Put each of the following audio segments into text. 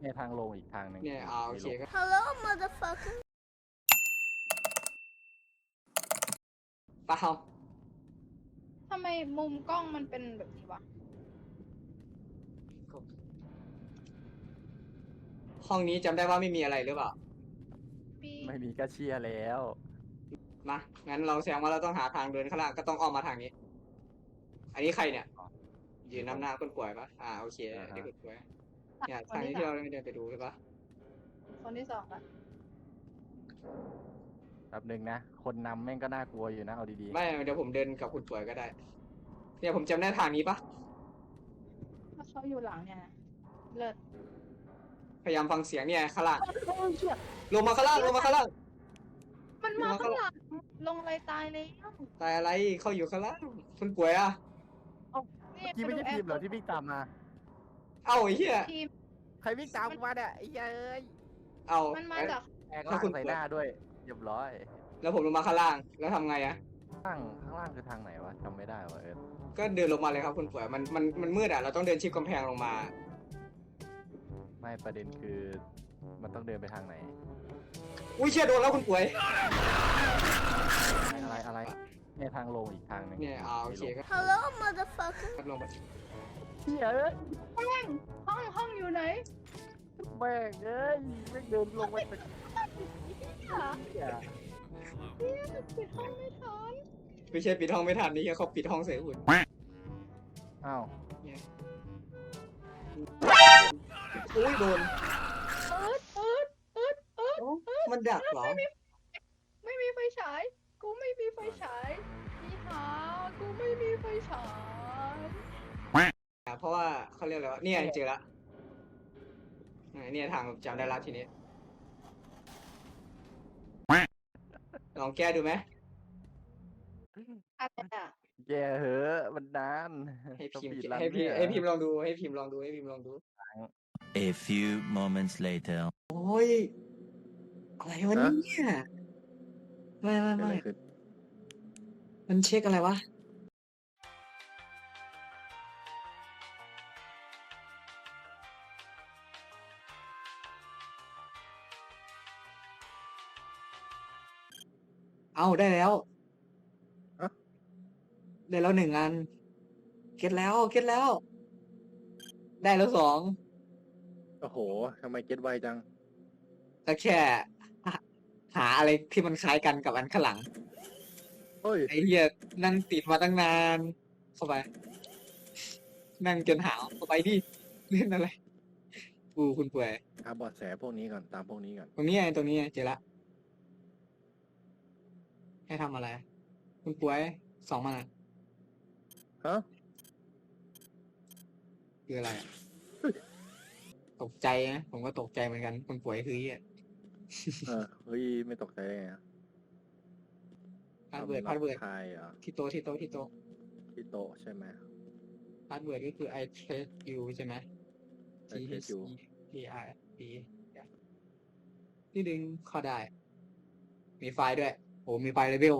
เนี่ยทางลงอีกทางหนึ่งเนี่ยอ่าโอเคมีลงก็ Hello, motherfucker. เปล่าทำไมมุมกล้องมันเป็นแบบนี้วะ ห้องนี้จำได้ว่าไม่มีอะไรหรือเปล่าพี่ไม่มีก็เชียร์แล้ว มา งั้นเราแสดงว่าเราต้องหาทางเดินข้างล่างก็ต้องอ้อมมาทางนี้ อันนี้ใครเนี่ย ยืนนำหน้าคนป่วยปะอ่าโอเคอ่าฮะ เด็กคนป่วย เนี่ยทางนี้ที่เราเดินไปดูใช่ปะคนที่สองอะแป๊บหนึ่งนะ คนนำแม่งก็น่ากลัวอยู่นะ เอาดีไม่เดี๋ยวผมเดินกับคุณป่วยก็ได้ เนี่ยผมจำได้ทางนี้ปะถ้าเขาอยู่หลังเนี่ยนะเลิศพยายามฟังเสียงเนี่ยข้างล่างโอ้ยเชี่ยลงมาข้างล่างลงมาข้างล่างมันมาข้างหลังลงอะไรตายเลยตายอะไรเข้าอยู่ข้างล่างคุณป่วยอะๆ เมื่อกี้ไม่ใช่ทีมเหรอที่วิ่งตามมา เอ้าไอ้เหี้ยทีมใครวิ่งตามกูมาเนี่ยไอ้เหี้ยเอ้ยเอ้ามันมาจากแอกถ้าล่างคุณใส่หน้าด้วยเรียบร้อย แล้วผมลงมาข้างล่าง แล้วทำไงอะข้างข้างล่างคือทางไหนวะจำไม่ได้วะเอิร์ธก็เดินลงมาเลยครับคุณป่วยมันมันมันมืดอะเราต้องเดินชิดกำแพงลงมา ไม่ประเด็นคือมันต้องเดินไปทางไหน อุ้ยเชี่ยโดนแล้วคุณป่วยอะไรอะไรเนี่ยทางลงอีกทางหนึงเนี่ยอ่าโอเคก็ Hello, motherfucker. ลงมา เชี่ยเอ้ยห้องห้องอยู่ไหนแม่งเอ้ยไม่งเดินลงไปเป็นหาเหี้ยปิดห้องไม่ทันไม่ใช่ปิดห้องไม่ทันนี่แค่เขาปิดห้องใส่หุ่นอ้าวอุ้ยโดนเอิร์ดเอิร์ดเอิร์ดเอิร์ดมันดักเหรอ ไม่มีไฟฉาย กูไม่มีไฟฉายพี่หากูไม่มีไฟฉายอะ เพราะว่าเขาเรียกอะไรวะเนี่ยเจอละอะเนี่ยทางจำได้ละทีนี้ ลองแก้ดูไหมอะไรอะแย่เหอะมันนานให้พิมพ์สปีดรันให้พิมพ์เนี่ยให้พิมพ์ลองดูให้พิมพ์ลองดูให้พิมพ์ลองดู A few moments later. โอ้ยอะไรวะเนี่ยไม่ไม่เกิดอะไม่ไรขึ้นมันเช็คอะไรวะ เอาได้แล้วได้แล้วหนึ่งอัน เก็ตแล้ว เก็ตแล้ว ได้แล้วสองโอ้โหทำไมเก็ตไวจังแล้วแค่หาหาอะไรที่มันคล้ายกันกับอันข้างหลัง เฮ้ย ไอ้เหี้ยนั่งติดมาตั้งนาน เข้าไป นั่งจนหาวเข้าไปดิเล่นอะไรอูคุณป่วยหาเบอดแสพวกนี้ก่อน ตามพวกนี้ก่อน ตรงนี้ไงตรงนี้ไงเจอละ ให้ทำอะไร คุณป่วยสองมันอะฮะ คืออะไรอะตกใจนะ ผมก็ตกใจเหมือนกัน คุณป่วยคือเหี้ยเออเฮ้ย ไม่ตกใจได้ไงอะพาสเวิร์ดพาสเวิร์ดทายเหรอที่โต๊ะที่โต๊ะที่โต๊ะที่โต๊ะใช่ไหม พาสเวิร์ดก็คือ I trust you ใช่ไหม T I H trust you E P I P ที่ดึงเข้าได้ มีไฟล์ด้วย โอ้มีไฟล์เลเวล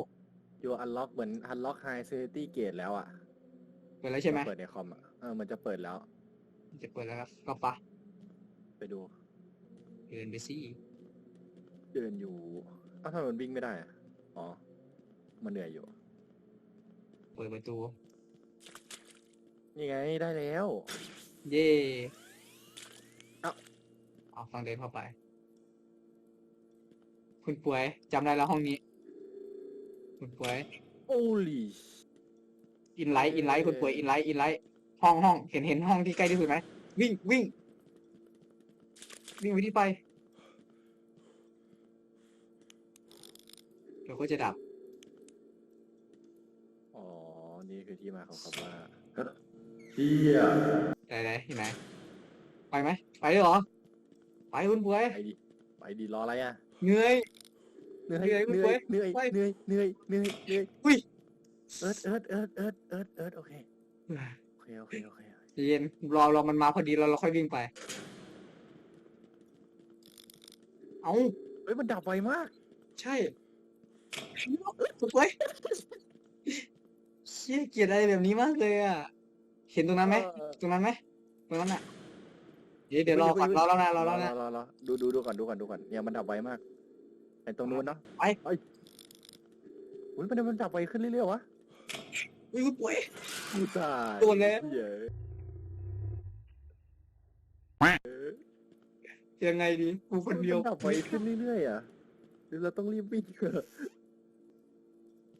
ยูอันล็อกเหมือนอันล็อกไฮเซอร์ตี้เกตแล้วอะเปิดแล้วใช่ไหมเปิดในคอมอะเออมันจะเปิดแล้ว จะเปิดแล้วครับก็ปะไปดูเดินไปสิเดินอยู่อ้าวทำไมมันวิ่งไม่ได้อะอ๋อ มันเหนื่อยอยู่ เปิดประตูนี่ไงได้แล้ว เย่เอ้าเอาฟังเดินเข้าไป คุณป่วยจำได้แล้วห้องนี้ คุณป่วย โอ้ลีอินไลท์อินไลท์เอ้ยคุณป่วยอินไลท์อินไลท์ห้องห้องเห็นเห็นห้องที่ใกล้ที่สุดไหมวิ่งวิ่ง วิ่งไปที่ไปเดี๋ยวก็จะดับ อ๋อ นี่คือที่มาของคำว่าเฮียไหนไหนที่ไหนไปไหมไปเลยเหรอ ไปคุณป่วยไปดิ ไปดิ รออะไรอะเหนื่อย เหนื่อยเหนื่อยเหนื่เว้อยยเหนื่อยไปเหนื่อยเหนื่อยเหนื่อยเหนื่อยอุ้ยเอิร์ดเอิร์ดเอิร์ดเอิร์ดเอิร์ดเอิร์ดโอเคโอเคโอเคโอเคใจเย็นรอรอมันมาพอดีแล้วเราค่อยวิ่งไป เอาเฮ้ยมันดับไวมาก ใช่ถูกไว้ยเชี่ยเกลียดอะไรแบบนี้มากเลยอะ เห็นตรงนั้นไหมเออตรงนั้นไหมตรงนั้นอะเดี๋ยวเดี๋ยวรอก่อนรอแล้วนะรอรแล้อวนะรอรอดูดูดูก่อนดูก่อนดูก่อนเนี่ยมันดับไวมาก ไอ้ตรงนู้นเนาะไปเอ้ยอุ้ยมันมันดับไวขึ้นเรื่อยๆวะอุ้ยคุณป่วย กูตายโดนแล้วเหี้ยยังไงดีกูคนเดียว มัดับไวขึ้นเรื่อยๆอะหรือเราต้องรีบวิ่งเถอะ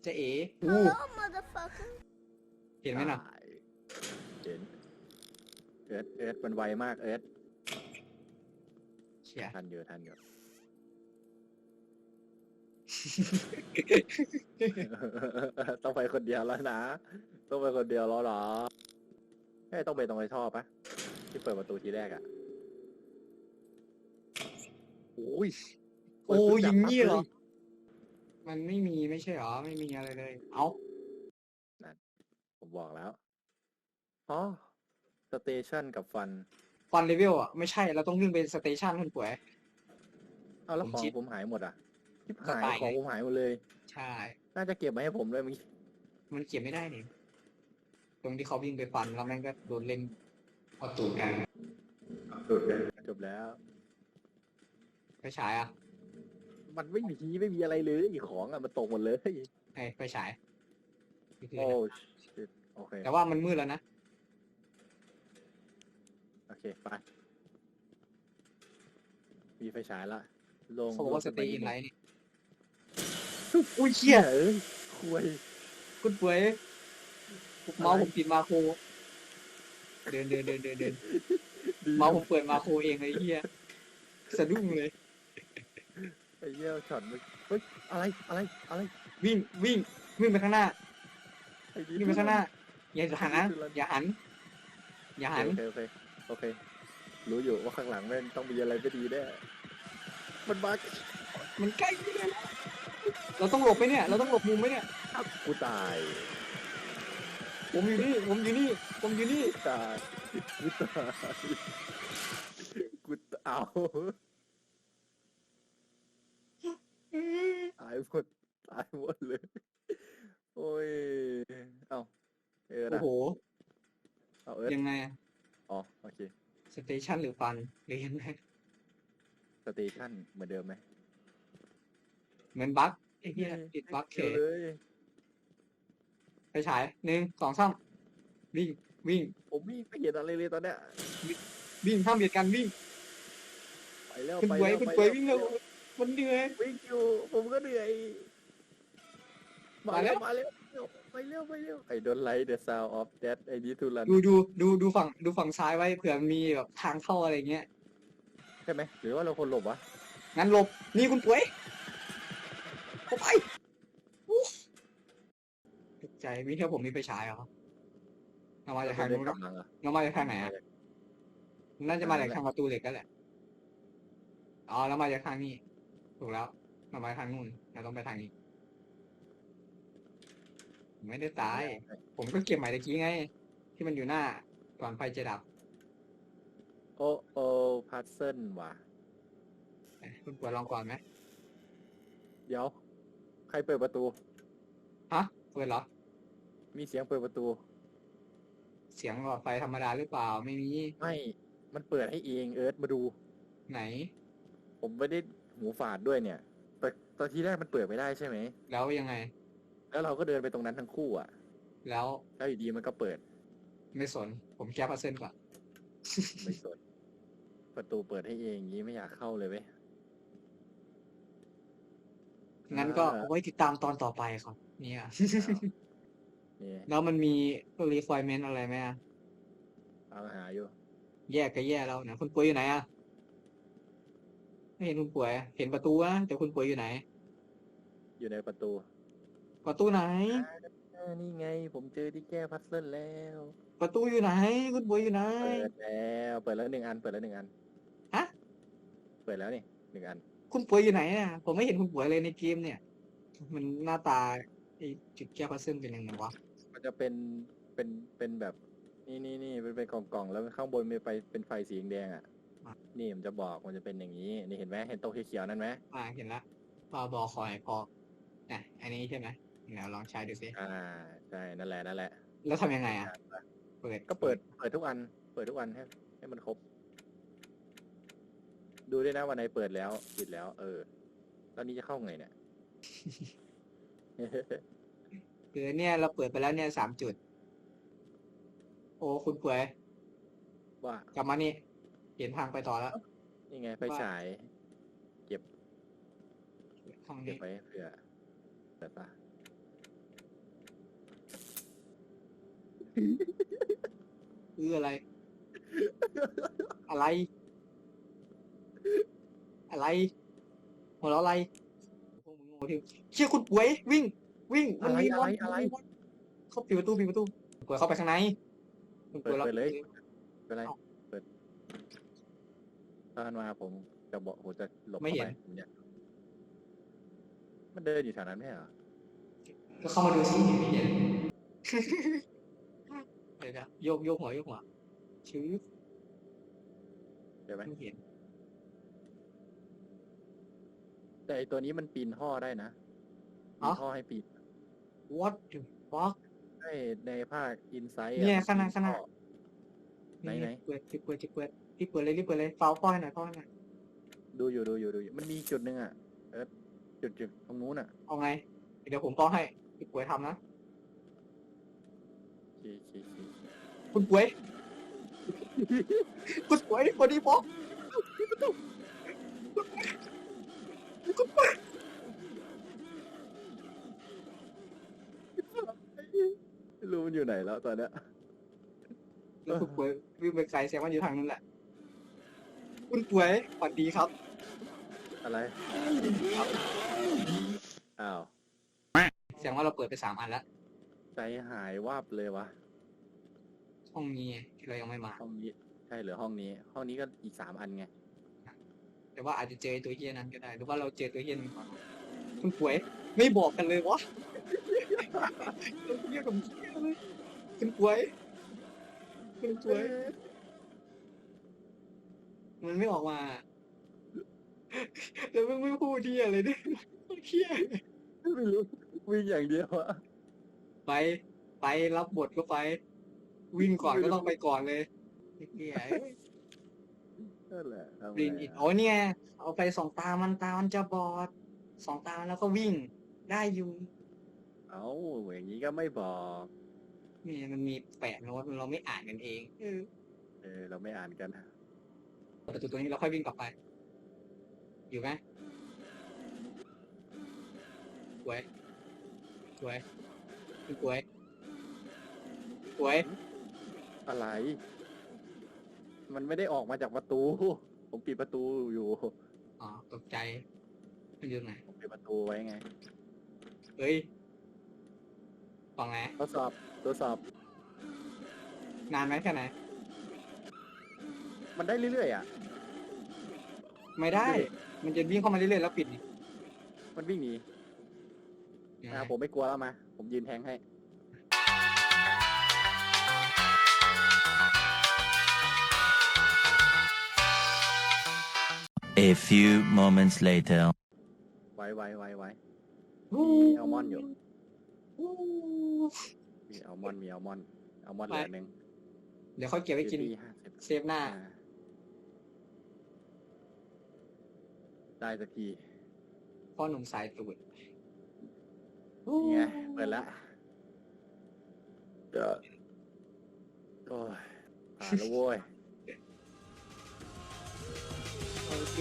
จะเอ๋อู้ Hello, motherfucker. เห็นไหมน่ะ ตายเห็นเอิร์ธเอิร์ธมันไวมากเอิร์ธเชียทันอยู่ทันอยู่ ต้องไปคนเดียวแล้วนะ ต้องไปคนเดียวแล้วเหรอเฮ้ยต้องไปตรงไอ้ท่อปะที่เปิดประตูทีแรกอะโอ้ยโอ้ยเปิดยิงงี้เหรอปั๊บลมันไม่มีไม่ใช่เหรอ ไม่มีอะไรเลย เอ้าผมบอกแล้วอ๋อสเตชันกับฟัน ฟันเลเวลอะ ไม่ใช่เราต้องวิ่งไปสเตชันคุณป่วยเอาแล้วผมของคิดผมหายหมดอะ ทิบก็หายตายของไงผมหายหมดเลย ใช่ น่าจะเก็บมาให้ผมด้วยเมื่อกี้มันเก็บไม่ได้นี่ตรงที่เขาวิ่งไปฟันแล้วแม่งก็โดนเล่นพอจูดกันจบแล้วไปฉายอะมันไม่มีไม่มีอะไรเลยอีของอะมันตกหมดเลยไอ้ไปฉายนี่คือโอ้อะไร shit โอเคแต่ว่ามันมืดแล้วนะโอเคไปมีไฟฉายละลงเขาบอกว่าสลงเตไปย์อินดไลงท์นี่ อุ้ยเชี่ยเอ้ยคุยคุณป่วยเมาส์ผมปิดมาโครเดินเดินเดินเดินเดินดีเมาส์ผมเปิดมาโครเองเลยเฮียสะดุ้งเลย ไอ้เหี้ยช็อตมันเฮ้ยอะไรอะไรอะไรวิ่งวิ่งวิ่งไปข้างหน้าไอ้วิ่งไปข้างหน้า อย่าหันนะอย่าหัน อย่าหัน โอเคโอเคโอเค รู้อยู่ว่าข้างหลังแม่งต้องมีอะไรไม่ดีแน่มันบักมันใกล้ไปเลยนะ เราต้องหลบไหมเนี่ย เราต้องหลบมุมไหมเนี่ย กูตายผมอยู่นี่ ผมอยู่นี่ ผมอยู่นี่ ตายกูตายกูตายเอาตายหมดตายหมดเลย โอ้ย เอ้าเออโอ้นะโห เอาเอิร์ธยังไงอะอ๋อโอเคสเตชันหรือฟันหรือยังไงสเตชันเหมือนเดิมไหมเหมือนบั๊ก ไอ้เหี้ยติดบั๊กเคเดี๋ยวเลยไปฉายหนึ่งสองสามวิ่งวิ่งผมวิ่งไม่เห็นอะไรเลยตอนเนี้ยวิ่งห้ามเบียดกันวิ่งไปแล้วคุณไปป่วยแล้วคุณไปป่วยแล้ววิ่งเร็วมันเหนื่อย วิ่งอยู่ผมก็เหนื่อยมามาแล้แล้ว วมาแล้วไปเร็วไปเร็ว I don't like the sound of that I need to run ดูดูดูดูฝั่งดูฝั่งซ้ายไว้เผื่อมีแบบทางเข้าอะไรเงี้ยใช่ไหมหรือว่าเราคนหลบวะงั้นหลบนี่คุณป่วย เข้าไปอู้ตกใจมีแค่ผมมีไฟฉายเหรอเรามาจากทางนู้นเรเนอะกำลังเหรอเรามาจากทางไหนอะน่าจะมาจากทางประตูเหล็กก็แหละอ๋อแล้วมาจากทางนี้ ถูกแล้วเรามาทางนู้นเราต้องไปทางนี้ ไม่ได้ตาย ผมก็เก็บหมายตะกี้ไง ที่มันอยู่หน้าก่อนไฟจะดับ โอ้โอ้พัซเซิลว่ะเอ้ยคุณปวดลองก่อนไหม เดี๋ยว ใครเปิดประตู ฮะเปิดเหรอ มีเสียงเปิดประตู เสียงหลอดไฟธรรมดาหรือเปล่า ไม่มี ไม่ มันเปิดให้เองเอิร์ธมาดู ไหน ผมไม่ได้หูฝาดด้วยเนี่ยแต่ตอนที่แรกมันเปิดไม่ได้ใช่ไหม แล้วยังไง แล้วเราก็เดินไปตรงนั้นทั้งคู่อะ แล้วแล้วอยู่ดีมันก็เปิด ไม่สน ผมแก้พัซเซิลก่อน ไม่สน ประตูเปิดให้เองอย่างนี้ไม่อยากเข้าเลยเว้ย งั้นก็อ่าเอาไว้ติดตามตอนต่อไปครับ เนี่ยนี่แล้วมันมี requirement อะไรไหมอะตามหาอยู่ แยกก็แย่แล้วนะคุณป่วยอยู่ไหนอะไม่เห็นคุณป่วย เห็นประตูนะแต่คุณป่วยอยู่ไหน อยู่ในประตูประตูไหน อ่านี่ไง ผมเจอที่แก้พัซเซิลแล้ว ประตูอยู่ไหน คุณป่วยอยู่ไหน เปิดแล้ว เปิดแล้วหนึ่งอัน เปิดแล้วหนึ่งอันฮะ เปิดแล้วนี่หนึ่งอัน คุณป่วยอยู่ไหนอะผมไม่เห็นคุณป่วยเลยในเกมเนี่ย มันหน้าตาไอ้จุดแก้พัซเซิลเป็นยังไงวะมันจะเป็นเป็นเป็นแบบนี่นี่นี่เป็นเป็นกล่องกล่องๆแล้วข้างบนมีไปเป็นไฟสีแดงๆอะอะ นี่มันจะบอกมันจะเป็นอย่างนี้ นี่เห็นไหมเห็นโต๊ะเขียวๆนั่นไหมอ่าเห็นละพอบอคอยพออะอันนี้ใช่ไหมเดี๋ยวลองใช้ดูสิอ่าใช่นั่นแหละนั่นแหละแล้วทำยังไงอะเปิดก็เปิดเปิดทุกอัน เปิดทุกอันให้ให้มันครบ ดูด้วยนะวันไหนเปิดแล้วปิดแล้ว เออตอนนี้จะเข้าไงเนี่ย คือเนี่ยเราเปิดไปแล้วเนี่ยสามจุด โอ้คุณป่วยว่ากลับมานี่ เห็นทางไปต่อแล้ว นี่ไงไฟฉายห้องเก็บนี้ไว้เผื่อเปิดปะคืออะไร อะไร อะไรหัวเราะอะไรพวกมึงโง่ที่เชี่ยคุณป่วย วิ่ง วิ่ง มันอะไรมีอะไรมนอะไร เขาปิดประตูปิดประตูคุณป่วยเข้าไปข้างในคุณป่วยเปิดเราเปิดเลยเป็นไรเอ้าเปิดตอนมาผมจะบอกผมจะหลบไม่เข้าเห็ไปนผมเนี่ยมันเดินอยู่แถวนั้นไม่ใช่เหรอก็เข้ามาดูสิไม่เห็นเดี๋ยวนะโยกโยกหัวโยกหัวชื้อเดี๋ยวไหมไม่เห็น แต่ไอตัวนี้มันปีนท่อได้นะมีอ๋อท่อให้ปีน what the fuck ใช่ในภาคอินไซต์เนี่ยข้างหน้าข้างหน้าไหนไหนเปิดเปิดเปิดรีบเปิดเลยรีบเปิดเลยเฝ้าป้อยหน่อยป้อยหน่อยดูอยู่ดูอยู่ดูอยู่ มันมีจุดหนึ่งอะเออจุดจุดตรงนู้นอะ เอาไง เดี๋ยวผมป้อนให้พี่ป่วยทำนะชี้ชี้ชี้คุณป่วย คุณป่วยพอดีป้อ ไม่รู้มัน อยู่ไหนแล้วตอนเนี้ยแล้วคุณป่วยวิ่งไปไกลแสดงว่าอยู่ทางนั้นแหละ คุณป่วยสวัสดีครับอะไรอ้าวแสดงว่าเราเปิดไปสามอันแล้วใจหายวาบเลยวะห้องนี้ที่เรายังไม่มา ห้องนี้ใช่เหรือห้องนี้ ห้องนี้ก็อีกสามอันไงแต่ว่าอาจจะเจอไอ้ตัวเฮียนั้นก็ได้ หรือว่าเราเจอตัวเฮียนั้นก่อนคุณป่วย ไม่บอกกันเลยวะตัว เฮียกับเฮียเลยคุณป่วยคุณป่วย มันไม่ออกมาแล้วมึงไม่พูดเฮียเลยเนี่ยเฮียไม่รู้วิ่งอย่างเดียวอะไป ไปรับบทก็ไป วิ่งก่อนก็ต้องไปก่อนเลยเฮียนั่นแหละทำไงรินอิดอะโอ้เนี่ย เอาไปสองตามันตามันจะบอดสองตามันแล้วก็วิ่งได้อยู่ เอ้าอย่างนี้ก็ไม่บอกนี่มันมีแปะโน้ตเราไม่อ่านกันเองเออเออเราไม่อ่านกันประตูตัวนี้เราค่อยวิ่งกลับไป อยู่ไหมสวยสวยสวยสวยอะไร มันไม่ได้ออกมาจากประตู ผมปิดประตูอยู่อ๋อตกใจมันอยู่ไหนผมปิดประตูไว้ไง เฮ้ย ฟังไงทดสอบทดสอบ นานไหมแค่ไหน มันได้เรื่อยๆอะไม่ได้ไม่ได้ มันจะวิ่งเข้ามาเรื่อยๆแล้วปิดนี่มันวิ่งหนียังไงอ่าผมไม่กลัวแล้วมา ผมยืนแทงให้ A few moments later. ไว้ไว้ไว้ไว้วู้มีอัลมอนด์อยู่ วู้มีอัลมอนด์มีอัลมอนด์อัลมอนด์เหลือหนึ่งเดี๋ยวค่อยเก็บไว้กินห้าสิบเซฟหน้า อ่าได้สักทีพ่อหนุ่มสายตูดนี่ไงเปิดละเดี๋ยวโอ้ยผ่านแล้วโว้ย โอเค